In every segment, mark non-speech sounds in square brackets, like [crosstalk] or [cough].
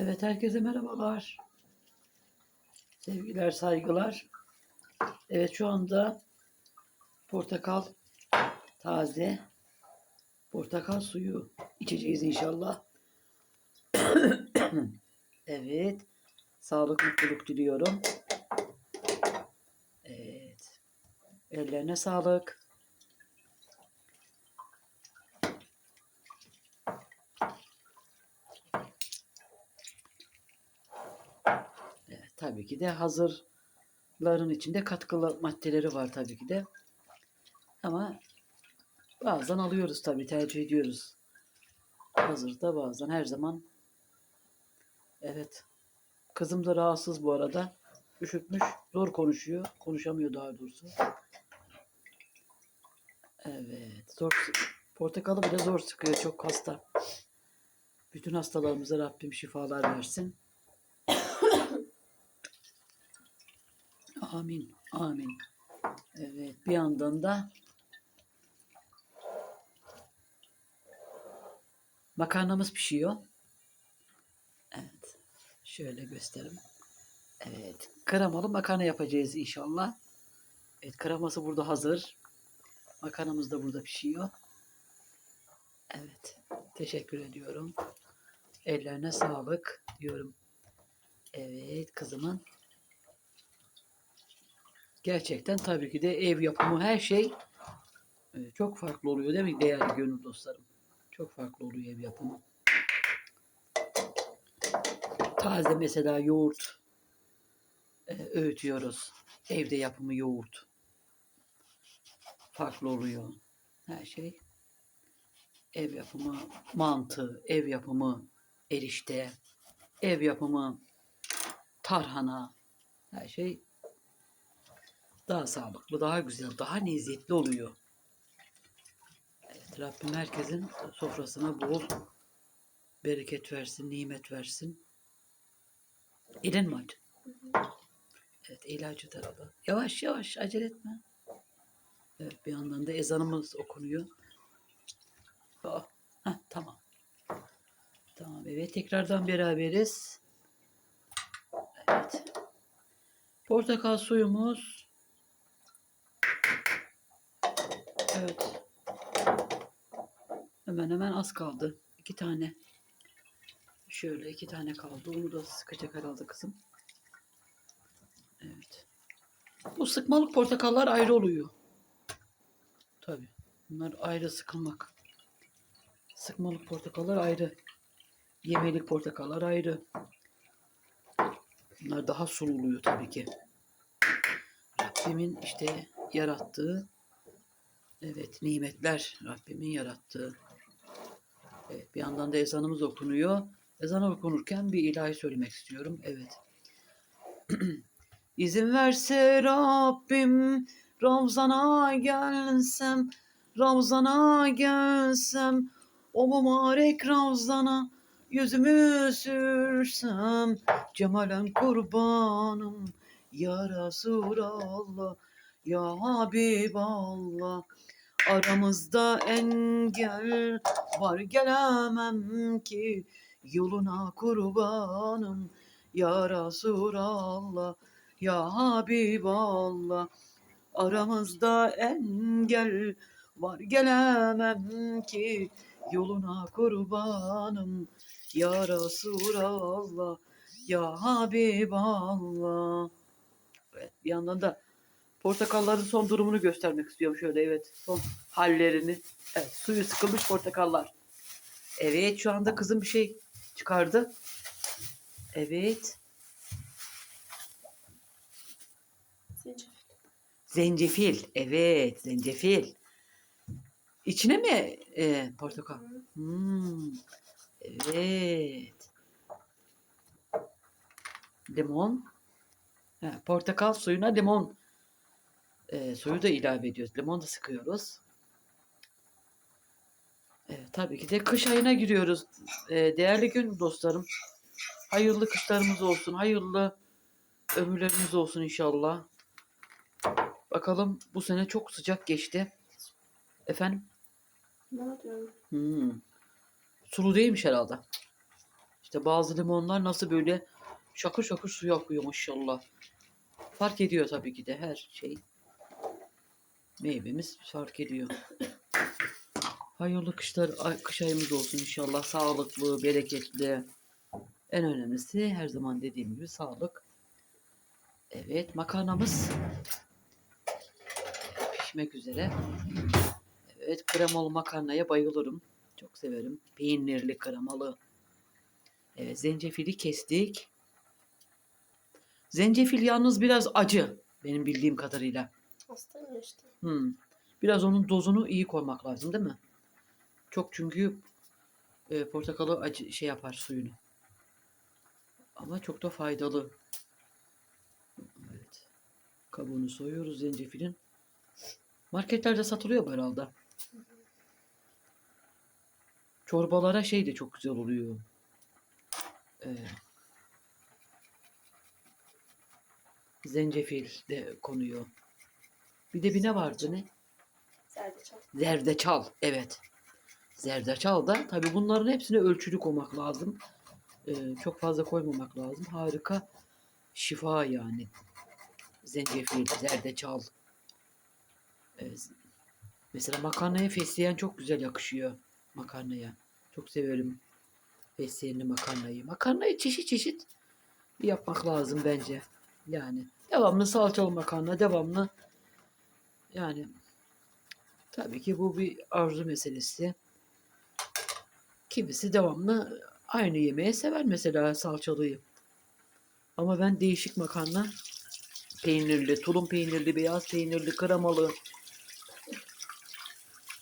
Evet herkese merhabalar. Sevgiler, saygılar. Evet şu anda portakal taze portakal suyu içeceğiz inşallah. [coughs] evet. Sağlık mutluluk diliyorum. Evet. Ellerine sağlık. Evet, tabii ki de hazırların içinde katkılı maddeleri var tabii ki de. Ama bazen alıyoruz tabii tercih ediyoruz. Hazırda bazen her zaman. Evet. Kızım da rahatsız bu arada. Üşütmüş. Zor konuşuyor. Konuşamıyor daha doğrusu. Evet. Zor. Portakalı bile zor sıkıyor. Çok hasta. Bütün hastalarımıza Rabbim şifalar versin. Amin. Amin. Evet. Bir yandan da makarnamız pişiyor. Evet. Şöyle göstereyim. Evet. Kremalı makarna yapacağız inşallah. Evet. Kreması burada hazır. Makarnamız da burada pişiyor. Evet. Teşekkür ediyorum. Ellerine sağlık diyorum. Evet kızımın. Gerçekten tabii ki de ev yapımı her şey e, çok farklı oluyor değil mi değerli gönül dostlarım? Çok farklı oluyor ev yapımı. Taze mesela yoğurt e, öğütüyoruz. Evde yapımı yoğurt. Farklı oluyor. Her şey. Ev yapımı mantı, ev yapımı erişte, ev yapımı tarhana. Her şey daha sağlıklı, daha güzel, daha lezzetli oluyor. Evet, Rabbim herkesin sofrasına bol bereket versin, nimet versin. Elin mi acı? Evet, eli acı tarafı. Yavaş yavaş, acele etme. Evet, bir yandan da ezanımız okunuyor. Aa, heh, tamam. Tamam, evet, tekrardan beraberiz. Evet. Portakal suyumuz Evet. Hemen hemen az kaldı. İki tane. Şöyle iki tane kaldı. Onu da sıkacak herhalde kızım. Evet. Bu sıkmalık portakallar ayrı oluyor. Tabii. Bunlar ayrı sıkılmak. Sıkmalık portakallar ayrı. Yemelik portakallar ayrı. Bunlar daha sulu oluyor tabii ki. Rabbimin işte yarattığı Evet, nimetler Rabbimin yarattığı. Evet, bir yandan da ezanımız okunuyor. Ezan okunurken bir ilahi söylemek istiyorum. Evet. [clears throat] İzin verse Rabbim Ravzana gelsem, Ravzana gelsem, o mübarek Ravzana yüzümü sürsem, Cemalen kurbanım ya Resulallah, ya Habiballah. Aramızda engel var gelemem ki. Yoluna kurbanım ya Resulallah ya Habiballah. Aramızda engel var gelemem ki. Yoluna kurbanım ya Resulallah ya Habiballah. Evet, bir yandan da Portakalların son durumunu göstermek istiyorum şöyle evet. Son hallerini. Evet suyu sıkılmış portakallar. Evet şu anda kızım bir şey çıkardı. Evet. Zencefil. Zencefil. Evet zencefil. İçine mi e, portakal? Hmm. Evet. Limon. Ha, portakal suyuna limon e, suyu da ilave ediyoruz. Limon da sıkıyoruz. Evet, tabii ki de kış ayına giriyoruz. E, değerli gün dostlarım. Hayırlı kışlarımız olsun. Hayırlı ömürlerimiz olsun inşallah. Bakalım bu sene çok sıcak geçti. Efendim? Ne diyorum? Hmm. Sulu değilmiş herhalde. İşte bazı limonlar nasıl böyle şakır şakır su akıyor maşallah. Fark ediyor tabii ki de her şey. Meyvemiz fark ediyor. Hayırlı kışlar, kış ayımız olsun inşallah. Sağlıklı, bereketli. En önemlisi her zaman dediğim gibi sağlık. Evet makarnamız pişmek üzere. Evet kremalı makarnaya bayılırım. Çok severim. Peynirli kremalı. Evet zencefili kestik. Zencefil yalnız biraz acı benim bildiğim kadarıyla. Hastayım ya. Hmm. Biraz onun dozunu iyi koymak lazım değil mi? Çok çünkü e, portakalı acı şey yapar suyunu. Ama çok da faydalı. Evet. Kabuğunu soyuyoruz zencefilin. Marketlerde satılıyor bu herhalde. Çorbalara şey de çok güzel oluyor. Ee, zencefil de konuyor. Bir de bir ne vardı ne? Zerdeçal. Zerdeçal. Evet. Zerdeçal da tabii bunların hepsine ölçülü koymak lazım. Ee, çok fazla koymamak lazım. Harika şifa yani. Zencefil, zerdeçal. Ee, mesela makarnaya fesleğen çok güzel yakışıyor. Makarnaya. Çok severim fesleğenli makarnayı. Makarnayı çeşit çeşit yapmak lazım bence. Yani devamlı salçalı makarna, devamlı yani Tabii ki bu bir arzu meselesi. Kimisi devamlı aynı yemeği sever mesela salçalıyı. Ama ben değişik makarna peynirli, tulum peynirli, beyaz peynirli, kremalı,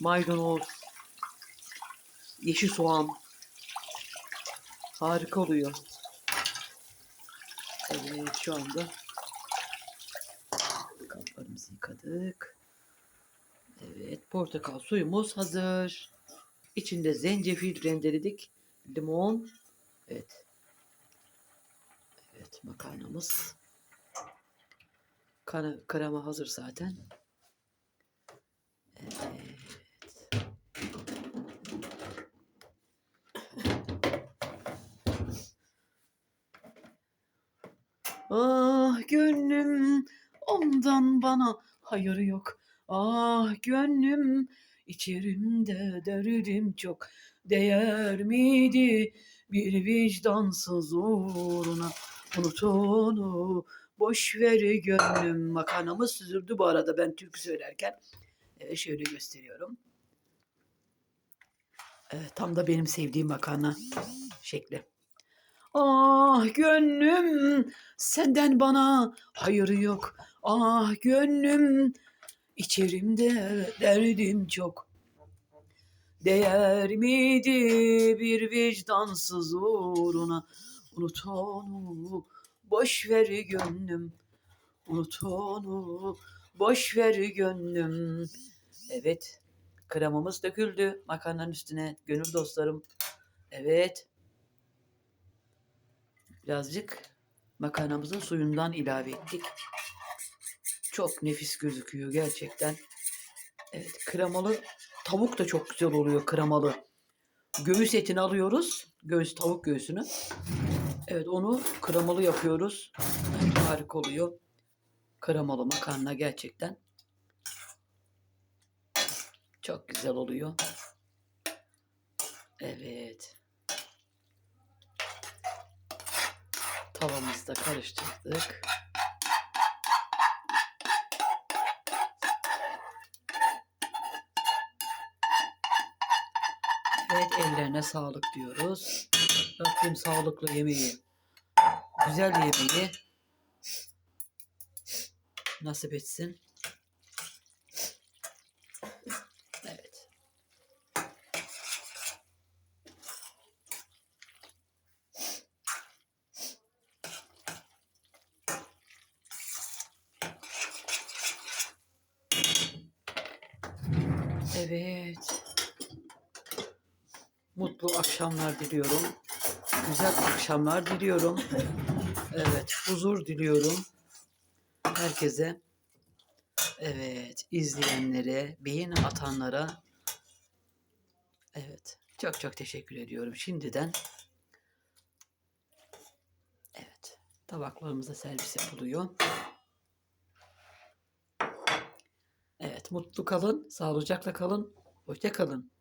maydanoz, yeşil soğan harika oluyor. Evet şu anda kaplarımızı yıkadık. Evet, portakal suyumuz hazır. İçinde zencefil rendeledik. Limon. Evet. Evet, makarnamız. Kana, krema hazır zaten. Evet. Ah gönlüm ondan bana hayır yok. Ah gönlüm içerimde derdim çok. Değer miydi bir vicdansız uğruna unut onu boş ver gönlüm. Makarnamız süzüldü bu arada ben türkü söylerken. Evet şöyle gösteriyorum. Evet, tam da benim sevdiğim makarna şekli. Ah gönlüm senden bana hayır yok. Ah gönlüm içerimde derdim çok. Değer miydi bir vicdansız uğruna? Unut onu, boş ver gönlüm. Unut onu, boş ver gönlüm. Evet, kremamız döküldü makarnanın üstüne. Gönül dostlarım. Evet. Birazcık makarnamızın suyundan ilave ettik. Çok nefis gözüküyor gerçekten. Evet kremalı tavuk da çok güzel oluyor kremalı. Göğüs etini alıyoruz. Göğüs tavuk göğsünü. Evet onu kremalı yapıyoruz. Evet, harika oluyor. Kremalı makarna gerçekten. Çok güzel oluyor. Evet. Tavamızı da karıştırdık. Ellerine sağlık diyoruz. Rabbim sağlıklı yemeği, güzel yemeği nasip etsin. Evet. Evet. Mutlu akşamlar diliyorum. Güzel akşamlar diliyorum. Evet, huzur diliyorum. Herkese. Evet, izleyenlere, beğeni atanlara evet, çok çok teşekkür ediyorum şimdiden. Tabaklarımıza servis yapılıyor. Evet, mutlu kalın, sağlıcakla kalın, hoşça kalın.